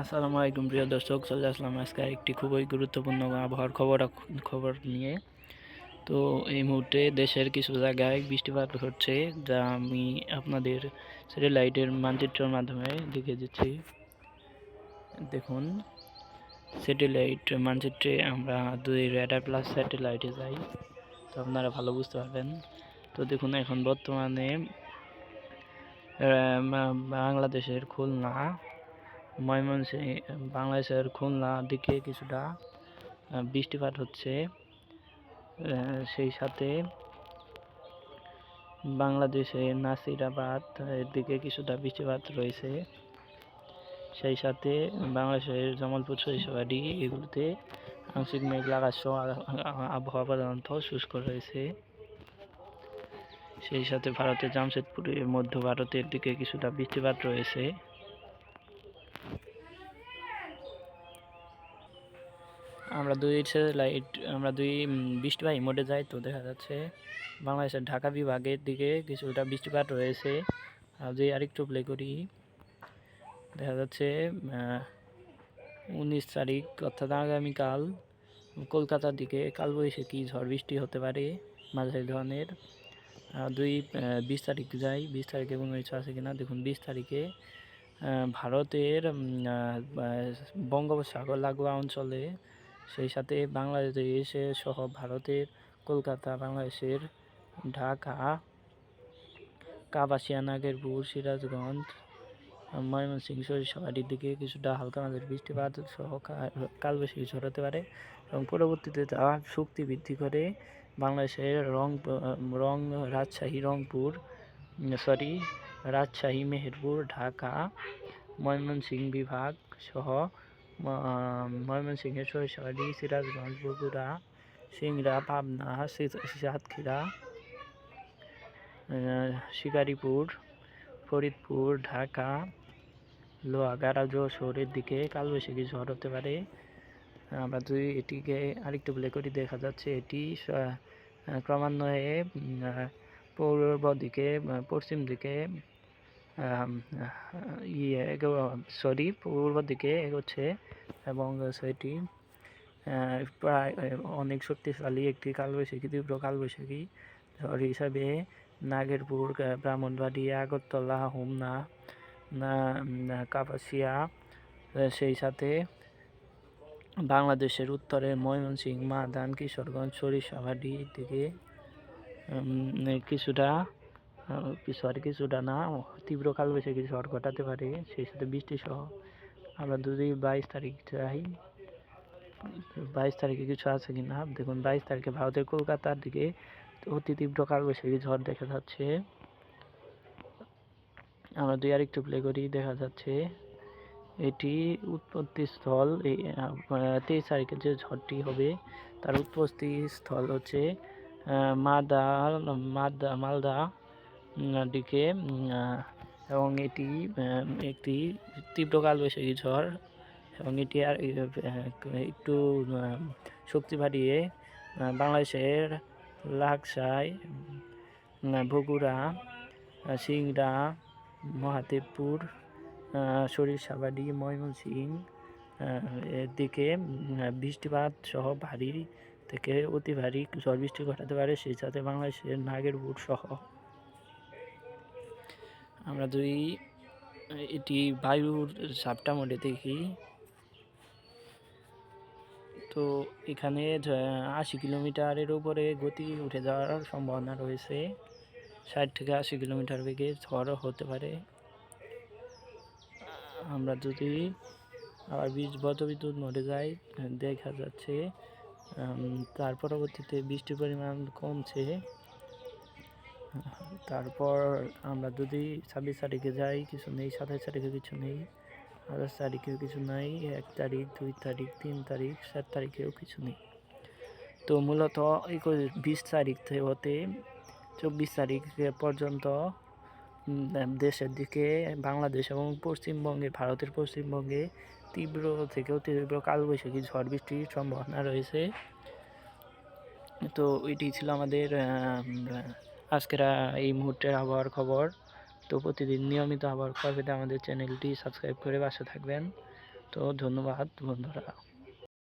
আসসালামু আলাইকুম, প্রিয় দর্শক, চলে আসলাম আজকে একটি খুবই গুরুত্বপূর্ণ আবহাওয়ার খবর খবর নিয়ে। তো এই মুহূর্তে দেশের কিছু জায়গায় বৃষ্টিপাত হচ্ছে যা আমি আপনাদের স্যাটেলাইটের মানচিত্রের মাধ্যমে দেখে দিচ্ছি। দেখুন স্যাটেলাইট মানচিত্রে আমরা দুই রেডার প্লাস স্যাটেলাইটে যাই, তো আপনারা ভালো বুঝতে পারবেন। তো দেখুন, এখন বর্তমানে বাংলাদেশের খুলনা ময়মনসিংহ বাংলাদেশের খুলনা দিকে কিছুটা বৃষ্টিপাত হচ্ছে। সেই সাথে বাংলাদেশে নাসিরাবাদ এর দিকে কিছুটা বৃষ্টিপাত রয়েছে। সেই সাথে বাংলাদেশের জামালপুর সরিষাবাড়ি এগুলোতে আংশিক মেঘলা আকাশ আবহাওয়া প্রধানত শুষ্ক রয়েছে। সেই সাথে ভারতের জামশেদপুরে মধ্য ভারতের দিকে কিছুটা বৃষ্টিপাত রয়েছে। আমরা দুই লাইট আমরা দুই বৃষ্টিবাহী মোডে যাই তো দেখা যাচ্ছে বাংলাদেশের ঢাকা বিভাগের দিকে কিছুটা বৃষ্টিপাত রয়েছে। আর আরেকটু প্লে করি, দেখা যাচ্ছে উনিশ তারিখ অর্থাৎ আগামীকাল কলকাতার দিকে কালবৈশাখী ঝড় বৃষ্টি হতে পারে, মাঝারি ধরনের। দুই বিশ তারিখ যাই, বিশ তারিখে কোনো ইচ্ছা আছে কিনা, দেখুন বিশ তারিখে ভারতের বঙ্গোপসাগর লাগোয়া অঞ্চলে সেই সাথে বাংলাদেশে সহ ভারতের কলকাতা, বাংলাদেশের ঢাকা কাবাসিয়া নাগেরপুর, সিরাজগঞ্জ, ময়মনসিংহ, সরিষাবাড়ির দিকে কিছুটা হালকা মাঝারি বৃষ্টিপাত সহ কালবৈশাখী হতে পারে এবং পরবর্তীতে তা শক্তি বৃদ্ধি করে বাংলাদেশের রং রং, রাজশাহী, রংপুর, সরি, রাজশাহী, মেহেরপুর, ঢাকা, ময়মনসিংহ বিভাগ সহ ম- ময়মনসিংহের সরিষাবাড়ি সিরাজগঞ্জ বগুড়া সিংড়া পাবনা সাতক্ষীরা শিকারীপুর ফরিদপুর ঢাকা লোহাগাড়া যশোরের দিকে কালবৈশাখী ঝড় হতে পারে। আমরা যদি এটিকে আরেকটু প্লে করি, দেখা যাচ্ছে এটি ক্রমান্বয়ে পূর্ব দিকে পশ্চিম দিকে ইয়ে সরি পূর্ব দিকে এগোচ্ছে এবং সেটি প্রায় অনেক শক্তিশালী একটি কালবৈশাখী তীব্র কালবৈশাখী ঝড় হিসাবে নাগেরপুর আহ, ব্রাহ্মণবাড়িয়া আগরতলা হোমনা কাপাসিয়া সেই সাথে বাংলাদেশের উত্তরে ময়মনসিংহ মাদান কিশোরগঞ্জ সরিষাবাড়ি উম, কিছুটা সরি কিছুটা না, তীব্র কালবৈশাখী ঝড় ঘটাতে পারে, সেই সাথে বৃষ্টি সহ। আমরা যদি বাইশ তারিখ যাই, বাইশ তারিখে কিছু আছে কি না? দেখুন, বাইশ তারিখে ভারতের কলকাতার দিকে অতি তীব্র কালবৈশাখী ঝড় দেখা যাচ্ছে। আমরা দুই আরেকটু প্লে করি, দেখা যাচ্ছে এটি উৎপত্তি স্থল এই তেইশ তারিখে যে ঝড়টি হবে, তার উৎপত্তি স্থল হচ্ছে মাদা মাদা, মালদা। দিকে এবং এটি একটি তীব্র কালবৈশাখী ঝড় এবং এটি আর একটু শক্তি বাড়িয়ে বাংলাদেশের লাকসাই বগুড়া সিংড়া মহাদেবপুর সরিষাবাড়ি ময়মনসিংহ আহ, এর দিকে বৃষ্টিপাত সহ ভারী থেকে অতি ভারী ঝড় বৃষ্টি ঘটাতে পারে সেই সাথে বাংলাদেশের নাগেরপুর সহ। আমরা যদি এটি বায়ুর সাপটা মোডে দেখি। তো এখানে আশি কিলোমিটারের উপরে গতি উঠে যাওয়ার সম্ভাবনা রয়েছে। ষাট থেকে আশি কিলোমিটার বেগে ঝড় হতে পারে। আমরা যদি আবার বীজ, বজ্রবিদ্যুৎ মোডে যাই দেখা যাচ্ছে তার পরবর্তীতে বৃষ্টির পরিমাণ কমছে। তারপর আমরা যদি ছাব্বিশ তারিখে যাই, কিছু নেই, সাতাশ তারিখে কিছু নেই, আঠাশ তারিখেও কিছু নাই, এক তারিখ, দুই তারিখ, তিন তারিখ সাত তারিখেও কিছু নেই। তো মূলত একুশ, বিশ তারিখ থেকে হতে চব্বিশ তারিখ পর্যন্ত দেশের দিকে বাংলাদেশ এবং পশ্চিমবঙ্গে, ভারতের পশ্চিমবঙ্গে তীব্র থেকে অতি তীব্র কালবৈশাখী ঝড় বৃষ্টির সম্ভাবনা রয়েছে। তো এটি ছিল আমাদের আজকের এই মুহূর্তের আবহাওয়ার খবর। তো প্রতিদিন নিয়মিত আবহাওয়ার খবর পেতে আমাদের চ্যানেলটি সাবস্ক্রাইব করে পাশে থাকবেন। তো ধন্যবাদ বন্ধুরা।